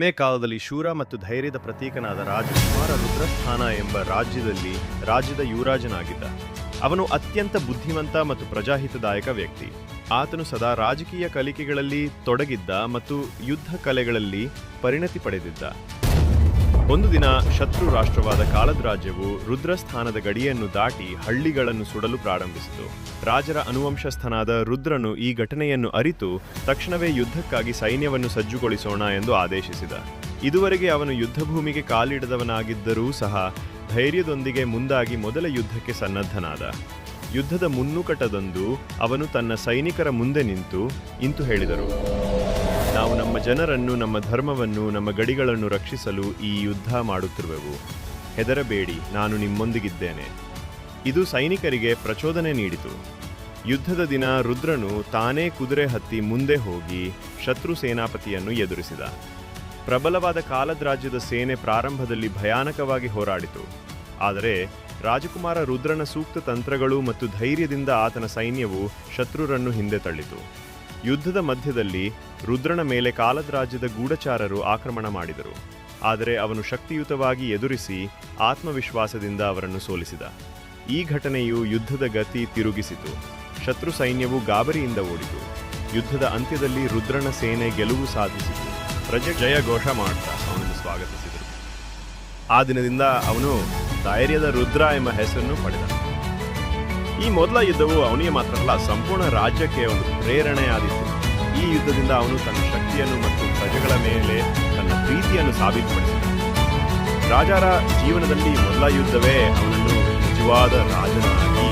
ಮೇ ಕಾಲದಲ್ಲಿ ಶೂರ ಮತ್ತು ಧೈರ್ಯದ ಪ್ರತೀಕನಾದ ರಾಜಕುಮಾರ ರುದ್ರಸ್ಥಾನ ಎಂಬ ರಾಜ್ಯದಲ್ಲಿ ರಾಜ್ಯದ ಯುವರಾಜನಾಗಿದ್ದ. ಅವನು ಅತ್ಯಂತ ಬುದ್ಧಿವಂತ ಮತ್ತು ಪ್ರಜಾಹಿತದಾಯಕ ವ್ಯಕ್ತಿ. ಆತನು ಸದಾ ರಾಜಕೀಯ ಕಲಿಕೆಗಳಲ್ಲಿ ತೊಡಗಿದ್ದ ಮತ್ತು ಯುದ್ಧ ಕಲೆಗಳಲ್ಲಿ ಪರಿಣತಿ ಪಡೆದಿದ್ದ. ಒಂದು ದಿನ ಶತ್ರು ರಾಷ್ಟ್ರವಾದ ಕಾಳದ ರಾಜ್ಯವು ರುದ್ರಸ್ಥಾನದ ಗಡಿಯನ್ನು ದಾಟಿ ಹಳ್ಳಿಗಳನ್ನು ಸುಡಲು ಪ್ರಾರಂಭಿಸಿತು. ರಾಜರ ಅನುವಂಶಸ್ಥನಾದ ರುದ್ರನು ಈ ಘಟನೆಯನ್ನು ಅರಿತು ತಕ್ಷಣವೇ ಯುದ್ಧಕ್ಕಾಗಿ ಸೈನ್ಯವನ್ನು ಸಜ್ಜುಗೊಳಿಸೋಣ ಎಂದು ಆದೇಶಿಸಿದ. ಇದುವರೆಗೆ ಅವನು ಯುದ್ಧಭೂಮಿಗೆ ಕಾಲಿಡದವನಾಗಿದ್ದರೂ ಸಹ ಧೈರ್ಯದೊಂದಿಗೆ ಮುಂದಾಗಿ ಮೊದಲ ಯುದ್ಧಕ್ಕೆ ಸನ್ನದ್ಧನಾದ. ಯುದ್ಧದ ಮುನ್ನುಕಟದಂದು ಅವನು ತನ್ನ ಸೈನಿಕರ ಮುಂದೆ ನಿಂತು ಇಂತು ಹೇಳಿದರು. ನಾವು ನಮ್ಮ ಜನರನ್ನು, ನಮ್ಮ ಧರ್ಮವನ್ನು, ನಮ್ಮ ಗಡಿಗಳನ್ನು ರಕ್ಷಿಸಲು ಈ ಯುದ್ಧ ಮಾಡುತ್ತಿರುವೆವು. ಹೆದರಬೇಡಿ, ನಾನು ನಿಮ್ಮೊಂದಿಗಿದ್ದೇನೆ. ಇದು ಸೈನಿಕರಿಗೆ ಪ್ರಚೋದನೆ ನೀಡಿತು. ಯುದ್ಧದ ದಿನ ರುದ್ರನು ತಾನೇ ಕುದುರೆ ಹತ್ತಿ ಮುಂದೆ ಹೋಗಿ ಶತ್ರು ಸೇನಾಪತಿಯನ್ನು ಎದುರಿಸಿದ. ಪ್ರಬಲವಾದ ಕಾಲದ್ರಾಜ್ಯದ ಸೇನೆ ಪ್ರಾರಂಭದಲ್ಲಿ ಭಯಾನಕವಾಗಿ ಹೋರಾಡಿತು. ಆದರೆ ರಾಜಕುಮಾರ ರುದ್ರನ ಸೂಕ್ತ ತಂತ್ರಗಳು ಮತ್ತು ಧೈರ್ಯದಿಂದ ಆತನ ಸೈನ್ಯವು ಶತ್ರುರನ್ನು ಹಿಂದೆ ತಳ್ಳಿತು. ಯುದ್ಧದ ಮಧ್ಯದಲ್ಲಿ ರುದ್ರನ ಮೇಲೆ ಕಾಲದ್ರಾಜ್ಯದ ಗೂಢಚಾರರು ಆಕ್ರಮಣ ಮಾಡಿದರು. ಆದರೆ ಅವನು ಶಕ್ತಿಯುತವಾಗಿ ಎದುರಿಸಿ ಆತ್ಮವಿಶ್ವಾಸದಿಂದ ಅವರನ್ನು ಸೋಲಿಸಿದ. ಈ ಘಟನೆಯು ಯುದ್ಧದ ಗತಿ ತಿರುಗಿಸಿತು. ಶತ್ರು ಸೈನ್ಯವು ಗಾಬರಿಯಿಂದ ಓಡಿತು. ಯುದ್ಧದ ಅಂತ್ಯದಲ್ಲಿ ರುದ್ರನ ಸೇನೆ ಗೆಲುವು ಸಾಧಿಸಿತು. ಪ್ರಜೆ ಜಯ ಘೋಷ ಮಾಡ್ತಾ ಅವನನ್ನು ಸ್ವಾಗತಿಸಿದರು. ಆ ದಿನದಿಂದ ಅವನು ಧೈರ್ಯದ ರುದ್ರ ಎಂಬ ಹೆಸರನ್ನು ಪಡೆದ ಈ ಮೊದಲ ಯುದ್ಧವು ಅವನಿಗೆ ಮಾತ್ರ ಅಲ್ಲ, ಸಂಪೂರ್ಣ ರಾಜ್ಯಕ್ಕೆ ಒಂದು ಪ್ರೇರಣೆಯಾದಿತ್ತು. ಈ ಯುದ್ಧದಿಂದ ಅವನು ತನ್ನ ಶಕ್ತಿಯನ್ನು ಮತ್ತು ಪ್ರಜೆಗಳ ಮೇಲೆ ತನ್ನ ಪ್ರೀತಿಯನ್ನು ಸಾಬೀತುಪಡಿಸಿದ ರಾಜರ ಜೀವನದಲ್ಲಿ ಮೊದಲ ಯುದ್ಧವೇ ಅವನನ್ನು ನಿಜವಾದ ರಾಜನಾಗಿ